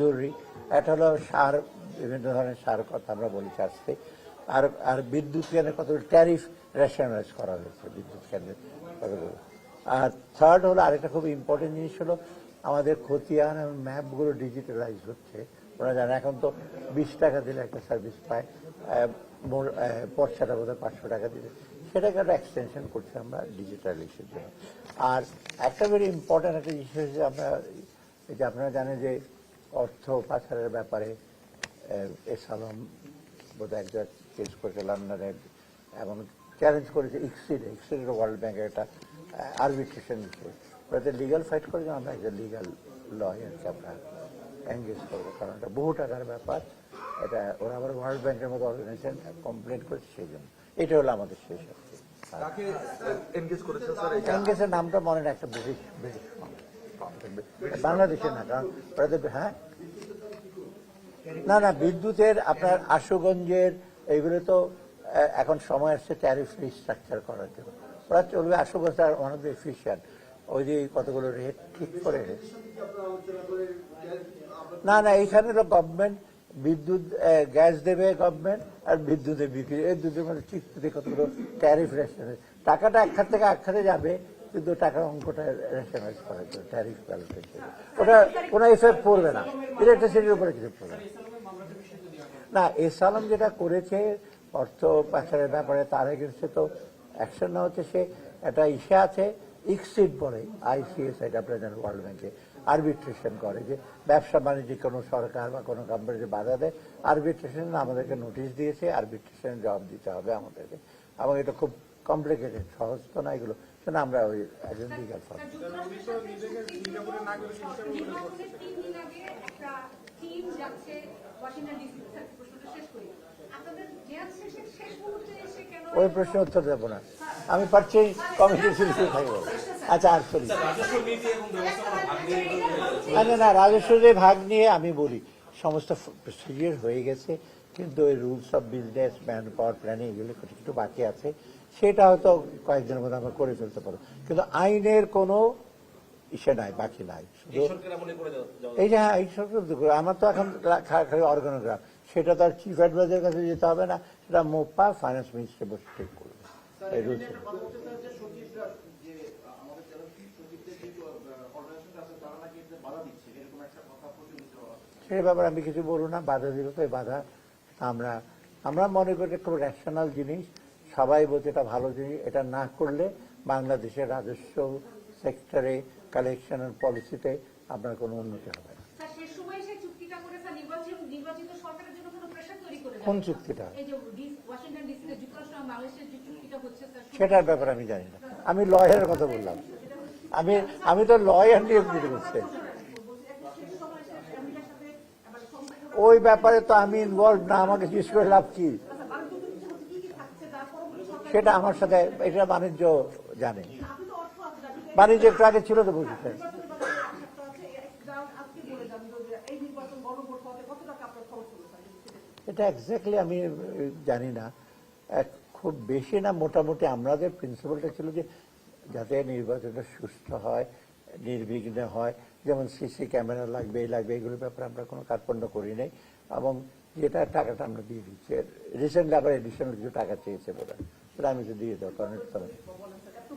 জরুরি। একটা হলো সার, বিভিন্ন ধরনের সার কথা আমরা বলেছি আসতে আর আর বিদ্যুৎ কেন্দ্রে কতগুলো ট্যারিফ রেশনালাইজ করা হয়েছে বিদ্যুৎ কেন্দ্রে কতগুলো। আর থার্ড হলো আরেকটা খুব ইম্পর্টেন্ট জিনিস হলো আমাদের খতিয়ান এবং ম্যাপগুলো ডিজিটালাইজ হচ্ছে। ওরা জানে এখন তো বিশ টাকা দিলে একটা সার্ভিস পায় পর্সাটা বোধহয় পাঁচশো টাকা দিলে। সেটাকে একটা এক্সটেনশন করছি আমরা ডিজিটালাইজের জন্য। আর একটা ভেরি ইম্পর্টেন্ট একটা জিনিস হচ্ছে আমরা, যে আপনারা জানেন যে অর্থ পাচারের ব্যাপারে এস আলম বোধহয় একটা কেস করেছে লন্ডনে এবং চ্যালেঞ্জ করেছে ইক্সিড ইক্সিড ওয়ার্ল্ড ব্যাংকের একটা আরবিট্রেশন ওটাতে লিগাল ফাইট করে আমরা একটা লিগাল লয়ারকে আমরা এঙ্গেজ করব কারণ এটা বহু টাকার ব্যাপার। এটা ওরা আবার ওয়ার্ল্ড ব্যাংকের মতো অর্গানাইজেশন কমপ্লেন করেছে সেই জন্য। এটা হলো আমাদের শেষ এনগেজ এঙ্গেজের নামটা মনে একটা ব্রিটিশ ব্রিটিশ বাংলাদেশের না, কারণ হ্যাঁ? না না, বিদ্যুতের আপনার আশুগঞ্জের এইগুলো তো এখন সময় আসছে ট্যারিফ রিস্ট্রাকচার করার জন্য। ওরা চলবে আশুগঞ্জ আর অফ এফিসিয়েন্ট ওই যে কতগুলো রেট ঠিক করে না না, এইখানে তো গভর্নমেন্ট বিদ্যুৎ গ্যাস দেবে গভর্নমেন্ট আর বিদ্যুতের বিক্রি এই দুটোর মধ্যে ঠিক কতগুলো ট্যারিফ রেস্ট টাকাটা এক খাত থেকে এক খাতে যাবে। কিন্তু টাকার অঙ্কটা রেশনাইজ করার জন্য ট্যারিফ ক্যালকুলেশন ওটা কোনো এফেক্ট পড়বে না। ইলেকট্রিসিটির উপরে কিছু পড়বে না। এস আলম যেটা করেছে, অর্থ পাচারের ব্যাপারে তার এগেনস্টে তো অ্যাকশন না হচ্ছে, সে একটা ইসে আছে ইক্সিড বলে আইসিএস এটা আপনার জানেন ওয়ার্ল্ড ব্যাংকে আরবিট্রেশন করে যে ব্যবসা বাণিজ্যে কোনো সরকার বা কোনো কোম্পানি যে বাধা দেয় আরবিট্রেশন আমাদেরকে নোটিশ দিয়েছে আরবিট্রেশন জবাব দিতে হবে আমাদেরকে। এবং এটা খুব কমপ্লিকেটেড সহজ তো না এগুলো। সেটা আমরা ওই একজন একটা কেন ওই প্রশ্নের উত্তর দেবো না। আমি পারছি কমিটি সিরিজে থাকব। আচ্ছা আর চলি। আচ্ছা না রাজস্বের ভাগ নিয়ে আমি বলি সমস্ত প্রসিডিওর হয়ে গেছে কিন্তু ওই rules of business man power planning এগুলো কিছু বাকি আছে। সেটা হয়তো কয়েকদিনের মধ্যে আমরা করে ফেলতে পারব। কিন্তু আইনের কোনো ইসে নাই বাকি নাই। এই যে হ্যাঁ এই সরকার আমার তো এখন খালি অর্গানোগ্রাম। সেটা তো আর চিফ অ্যাডভাইজারের কাছে যেতে হবে না সেটা মোপা ফাইন্যান্স মিনিস্টার বসে ঠিক করবে। এই রুলস সে ব্যাপারে আমি কিছু বলব না বাধা দিল তো এই বাধা আমরা আমরা মনে করি এটা খুব ন্যাশনাল জিনিস। সবাই বলছে এটা ভালো জিনিস এটা না করলে বাংলাদেশের রাজস্ব সেক্টরে কালেকশনের পলিসিতে আপনার কোনো উন্নতি হবে না কোনো চুক্তিটা সেটার ব্যাপারে আমি জানি না আমি লয়ারের কথা বললাম আমি আমি তো লয়ার নিয়োগ দিতে করছি ওই ব্যাপারে তো আমি ইনভলভ না আমাকে জিজ্ঞেস করে লাভ কি সেটা আমার সাথে, এটা বাণিজ্য জানে। বাণিজ্য একটু আগে ছিল তো বুঝতে এটা এক্স্যাক্টলি আমি জানি না। খুব বেশি না, মোটামুটি আমাদের প্রিন্সিপালটা ছিল যে যাতে নির্বাচনটা সুস্থ হয়, নির্বিঘ্নে হয়, যেমন সিসি ক্যামেরা লাগবে, এই লাগবে, এগুলোর ব্যাপারে আমরা কোনো কার্পণ্য করি নাই। এবং যেটা টাকাটা আমরা দিয়ে দিচ্ছি রিসেন্টলি আবার এডিশনাল কিছু টাকা চেয়েছে বোধ হয় আমি তো দিয়ে দেবো কারণ এটা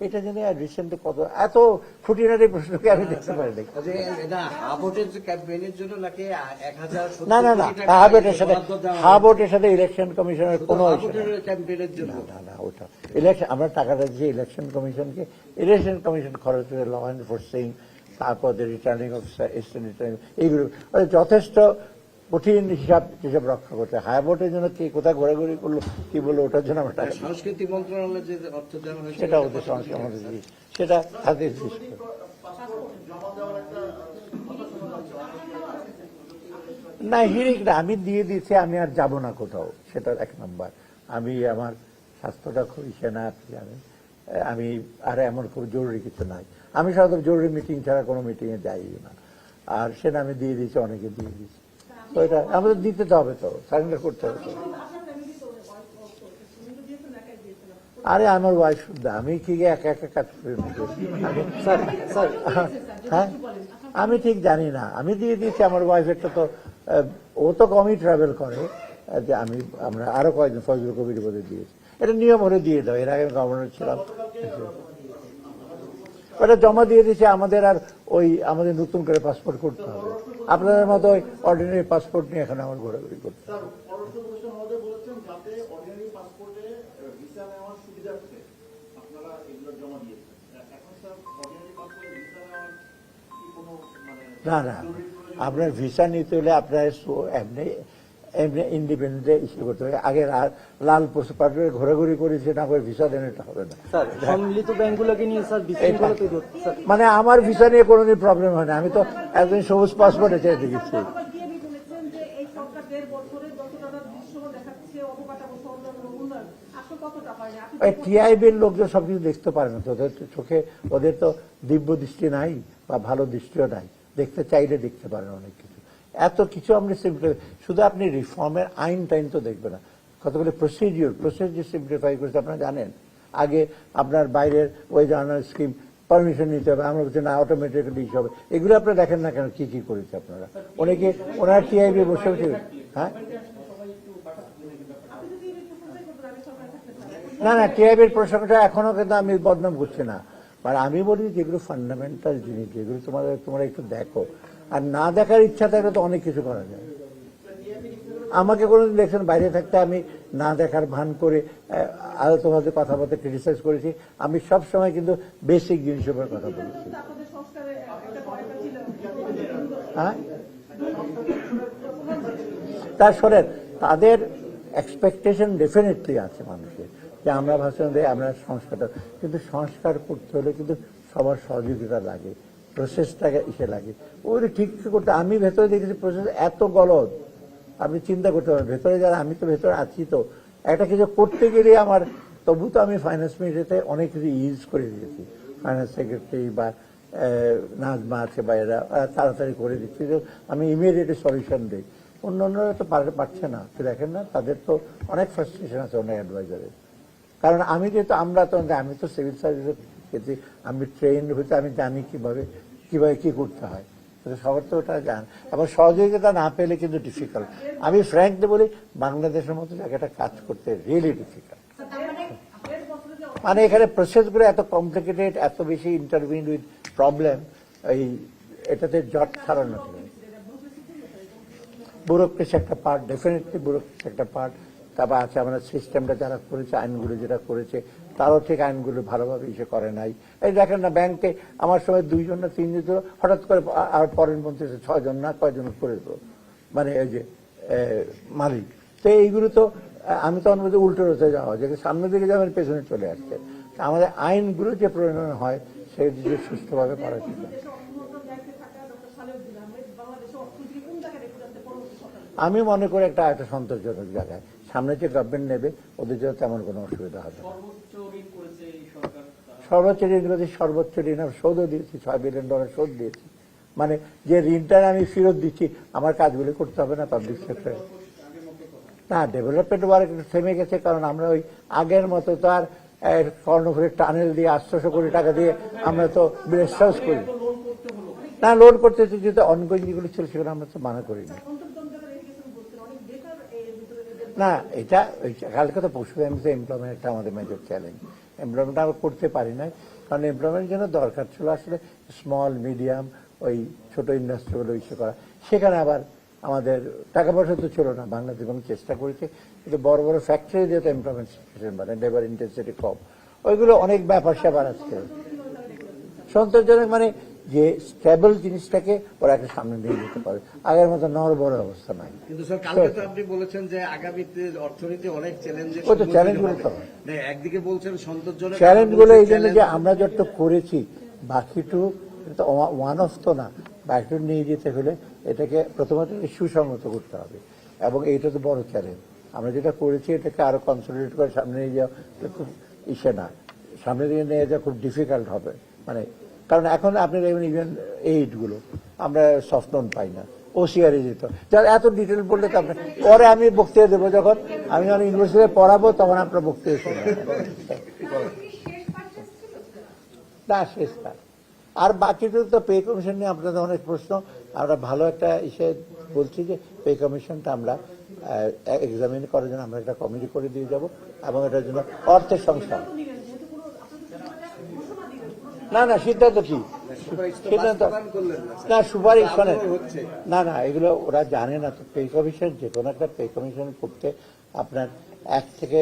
এটা জেনে রিসেন্টলি কত এত খুঁটিনাটি প্রশ্নকে আমি দেখতে পারি জন্য এক হাজার না না না হাবোটের সাথে হাবোটের সাথে ইলেকশন কমিশনের কোনো জন্য। না না ওটা ইলেকশন আমরা টাকাটা দিয়েছি ইলেকশন কমিশনকে ইলেকশন কমিশন খরচ হচ্ছে ল এনফোর্সিং তারপর রিটার্নিং অফিসার এসিস্ট্যান্ট রিটার্নিং এইগুলো যথেষ্ট কঠিন হিসাব হিসাব রক্ষা করতে হাই ভোটের জন্য কি কোথায় ঘোরাঘুরি করল কি বলল ওটার জন্য আমরা টাকা সংস্কৃতি যে অর্থ দেওয়া হয়েছে সেটা ওদের আমাদের সেটা হাতে দিস না হিরিক না আমি দিয়ে দিয়েছি আমি আর যাব না কোথাও। সেটা এক নম্বর। আমি আমার স্বাস্থ্যটা খুব ইসে না আপনি জানেন। আমি আর এমন খুব জরুরি কিছু নাই। আমি সাধারণত জরুরি মিটিং ছাড়া কোনো মিটিংয়ে যাই না। আর সেটা আমি দিয়ে দিয়েছি অনেকে দিয়ে দিয়েছি। তো এটা আমাদের দিতে হবে তো সারেন্ডার করতে হবে তো। আরে আমার ওয়াইফ শুদ্ধ আমি কি একা একা কাজ করি হ্যাঁ? আমি ঠিক জানি না। আমি দিয়ে দিয়েছি, আমার ওয়াইফেরটা তো ও তো কমই ট্রাভেল করে যে আমি, আমরা আরও কয়েকজন ফজল কবির বোধে দিয়েছি। এটা নিয়ম হলে দিয়ে দাও, এর আগে গভর্নর ছিলাম। ওটা জমা দিয়ে দিয়েছে, আমাদের আর ওই, আমাদের নতুন করে পাসপোর্ট করতে হবে। আপনাদের মতো অর্ডিনারি পাসপোর্ট নিয়ে এখন আমার ঘোরাঘুরি করতে মানে না না আপনার ভিসা নিতে হলে আপনার এমনি এমনি ইন্ডিপেন্ডেন্টে ইস্যু করতে হবে। আগে লাল পাসপোর্টে ঘোরাঘুরি করেছে না করে ভিসা দেন এটা হবে না। সম্মিলিত ব্যাংকগুলোকে নিয়ে স্যার মানে আমার ভিসা নিয়ে কোনোদিন প্রবলেম হয় না। আমি তো একদিন সবুজ পাসপোর্টে চেয়ে ওই টিআইবির লোকজন সবকিছু দেখতে পারে না। তো চোখে ওদের তো দিব্য দৃষ্টি নাই বা ভালো দৃষ্টিও নাই। দেখতে চাইলে দেখতে পারে অনেক। কিছু এত কিছু আমরা সিম্পলি শুধু আপনি রিফর্মের আইন টাইন তো দেখবে না। কতগুলো প্রসিডিওর প্রসিডিওর সিম্পলিফাই করেছে, আপনারা জানেন? আগে আপনার বাইরের ওই জার্নাল স্কিম পারমিশন নিতে হবে, আমরা বলছি, না অটোমেটিক্যালি হবে। এগুলো আপনারা দেখেন না কেন, কি কি করেছে আপনারা? অনেকে ওনার টিআইবি বসে বসে হ্যাঁ? না না টিআইবির প্রসঙ্গটা এখনও কিন্তু আমি বদনাম করছি না। মানে আমি বলি যেগুলো ফান্ডামেন্টাল জিনিস যেগুলো তোমাদের, তোমরা একটু দেখো। আর না দেখার ইচ্ছা থাকলে তো অনেক কিছু করা যায়। আমাকে কোনোদিন দেখছেন, বাইরে থাকতে আমি না দেখার ভান করে আলোচনাতে কথাবার্তা ক্রিটিসাইজ করেছি। আমি সব সময় কিন্তু বেসিক জিনিসের উপর কথা বলেছি। হ্যাঁ? তার শোনেন, তাদের এক্সপেকটেশন ডেফিনেটলি আছে মানুষের, যে আমরা ভাষণ দেয় আমরা সংস্কার, কিন্তু সংস্কার করতে হলে কিন্তু সবার সহযোগিতা লাগে। প্রসেসটাকে ইসে লাগে ওই ঠিক করতে, আমি ভেতরে দেখেছি প্রসেস এত গলদ। আপনি চিন্তা করতে পারেন, ভেতরে যারা, আমি তো ভেতরে আছি তো। একটা কিছু করতে গেলে আমার, তবু তো আমি ফাইন্যান্স মিনিস্ট্রিতে অনেক কিছু ইউজ করে দিয়েছি। ফাইন্যান্স সেক্রেটারি বা নাজমা আছে বা এরা তাড়াতাড়ি করে দিচ্ছি। যে আমি ইমিডিয়েটলি সলিউশন দিই। অন্য অন্যরা তো পারে- পারছে না। দেখেন না, তাদের তো অনেক ফ্রাস্ট্রেশন আছে অনেক অ্যাডভাইজারের কারণ আমি যেহেতু, আমরা তো, আমি তো সিভিল সার্ভিসের ক্ষেত্রে আমি ট্রেন হইতে আমি জানি কীভাবে কীভাবে কি করতে হয়। সবার তো ওটা জান। আবার সহযোগিতা না পেলে কিন্তু ডিফিকাল্ট আমি ফ্র্যাঙ্কলি বলি বাংলাদেশের মতো জায়গাটা কাজ করতে রিয়েলি ডিফিকাল্ট মানে যে মানে এখানে প্রসেসগুলো এত কমপ্লিকেটেড এত বেশি ইন্টারভিউ উইথ প্রবলেম এই এটাতে জট ছাড়ানো ব্যুরোক্রেসি একটা পার্ট ডেফিনেটলি ব্যুরোক্রেসি একটা পার্ট তারপর আছে আমরা সিস্টেমটা যারা করেছে, আইনগুলো যেটা করেছে, তারাও ঠিক আইনগুলো ভালোভাবে ইসে করে নাই। এই দেখেন না, ব্যাংকে আমার সময় দুইজন না তিনজন ছিল, হঠাৎ করে আর পরের মধ্যে ছয়জন না কয়জন করে দিল। মানে এই যে মালিক। তো এইগুলো তো, আমি তো অনুমতি উল্টো রতে যাওয়া যে সামনের দিকে যাবেন পেছনে চলে আসছে। আমাদের আইনগুলো যে প্রয়োজন হয় সেগুলো যদি সুস্থভাবে করা সরকার আমি মনে করি একটা একটা সন্তোষজনক জায়গায়। সামনে যে গভর্নমেন্ট নেবে ওদের জন্য তেমন কোনো অসুবিধা হবে না। সর্বোচ্চ ঋণ করেছি সর্বোচ্চ ঋণ আমি শোধও দিয়েছি ছয় বিলিয়ন ডলার শোধ দিয়েছি। মানে যে ঋণটা আমি ফেরত দিচ্ছি আমার কাজগুলো করতে হবে না পাবলিক সেক্টরে না ডেভেলপমেন্ট ওয়ার্ক থেমে গেছে কারণ আমরা ওই আগের মতো তো আর আহ, কর্ণফুলের টানেল দিয়ে আটশোশো কোটি টাকা দিয়ে আমরা তো বিশ্বাস করি। না লোন করতে যেহেতু অনগোয়িং যেগুলো ছিল সেগুলো আমরা তো মানা করিনি অন্তর্জনকার এডুকেশন বলছেন অনেক বেটার এর ভিতরে এদের না, এটা ওই কালকে তো পশু এমসে এমপ্লয়মেন্ট একটা আমাদের মেজর চ্যালেঞ্জ এমপ্লয়মেন্ট আমরা করতে পারি নাই, কারণ এমপ্লয়মেন্টের জন্য দরকার ছিল আসলে স্মল মিডিয়াম ওই ছোট ইন্ডাস্ট্রিগুলো ইসে করা। সেখানে আবার আমাদের টাকা পয়সা তো ছিল না, বাংলাদেশ কোনো চেষ্টা করেছে, কিন্তু বড় বড় ফ্যাক্টরি যেহেতু এমপ্লয়মেন্ট সিচুয়েশন মানে লেবার ইন্টেন্সিটি কম। ওইগুলো অনেক ব্যাপার স্যাপার আছে। সন্তোষজনক মানে যে স্টেবল জিনিসটাকে ওরা একটা সামনে নিয়ে যেতে পারে। আগের মতো নড়বড় অবস্থা নাই। কিন্তু স্যার কালকে তো আপনি বলেছেন যে আগামীতে অর্থনীতি অনেক চ্যালেঞ্জের ওই তো সম্মুখীনগুলো তো। না, একদিকে বলছেন সন্তোষজনক চ্যালেঞ্জগুলো এই জন্য যে আমরা যত করেছি বাকিটু ওয়ান অফ তো না বাকিটু নিয়ে যেতে হলে এটাকে প্রথমত সুসংহত করতে হবে। এবং এইটা তো বড় চ্যালেঞ্জ আমরা যেটা করেছি এটাকে আরও কনসলিডেট করে সামনে নিয়ে যাওয়া খুব ইসে না। সামনে দিকে নিয়ে যাওয়া খুব ডিফিকাল্ট হবে। মানে কারণ এখন আপনি দেখবেন ইভেন এইডগুলো, আমরা সফট লোন পাই না ওসিআরে যেত। যার এত ডিটেল বললে তো আপনার পরে আমি বক্তৃতা দেবো যখন, আমি যখন ইউনিভার্সিটিতে পড়াবো তখন আপনার বক্তৃতা শুনবেন না, শেষ না। আর বাকিটা তো পে কমিশন নিয়ে আপনাদের অনেক প্রশ্ন। আমরা ভালো একটা ইসে বলছি যে পে কমিশনটা আমরা এক্সামিন করার জন্য আমরা একটা কমিটি করে দিয়ে যাব এবং এটার জন্য অর্থের সংস্থান। না না সিদ্ধান্ত কি? সিদ্ধান্ত না, সুপারিশ শোনেন না না এগুলো ওরা জানে না। তো পে কমিশন যে কোনো একটা পে কমিশন করতে আপনার এক থেকে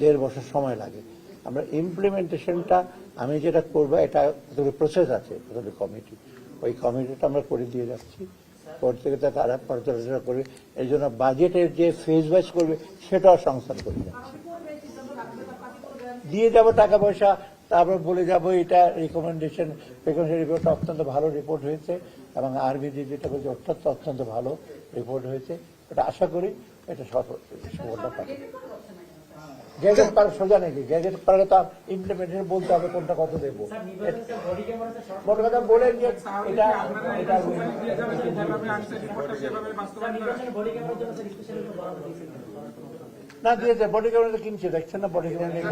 দেড় বছর সময় লাগে। আমরা ইমপ্লিমেন্টেশনটা আমি যেটা করব এটা প্রসেস আছে কমিটি ওই কমিটিটা আমরা করে দিয়ে যাচ্ছি। করতে গেলে তারা পর্যালোচনা করবে। এই জন্য বাজেটের যে ফেজ ওয়াইজ করবে সেটাও সংস্থান করে যাচ্ছে। দিয়ে যাব টাকা পয়সা তারপর বলে যাব এটা রিকমেন্ডেশন রিকমেন্ডেশন রিপোর্টটা অত্যন্ত ভালো রিপোর্ট হয়েছে এবং আরবিজি যেটা বলছে অত্যন্ত অত্যন্ত ভালো রিপোর্ট হয়েছে। এটা আশা করি এটা সফল সফলতা পাবে গ্যাজেট পার সোজা নাকি? গ্যাজেট পারলে তো ইমপ্লিমেন্টেশন বলতে হবে কোনটা কত দেবো। বড় কথা বলে যে এটা এটা না দিয়েছে বডি ক্যামেরা কিনছে দেখছেন না বডি ক্যামেরা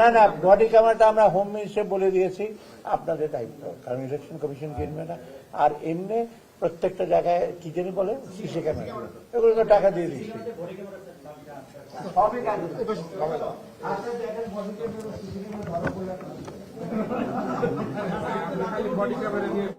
না না বডি ক্যামেরাটা আমরা হোম মিনিস্টার বলে দিয়েছি আপনাদের দায়িত্ব। কারণ ইলেকশন কমিশন কিনবে না। আর এমনি প্রত্যেকটা জায়গায় কি জানি বলে সিসি ক্যামেরা এগুলো তো টাকা দিয়ে দিচ্ছি। আচ্ছা, বডি ক্যামেরা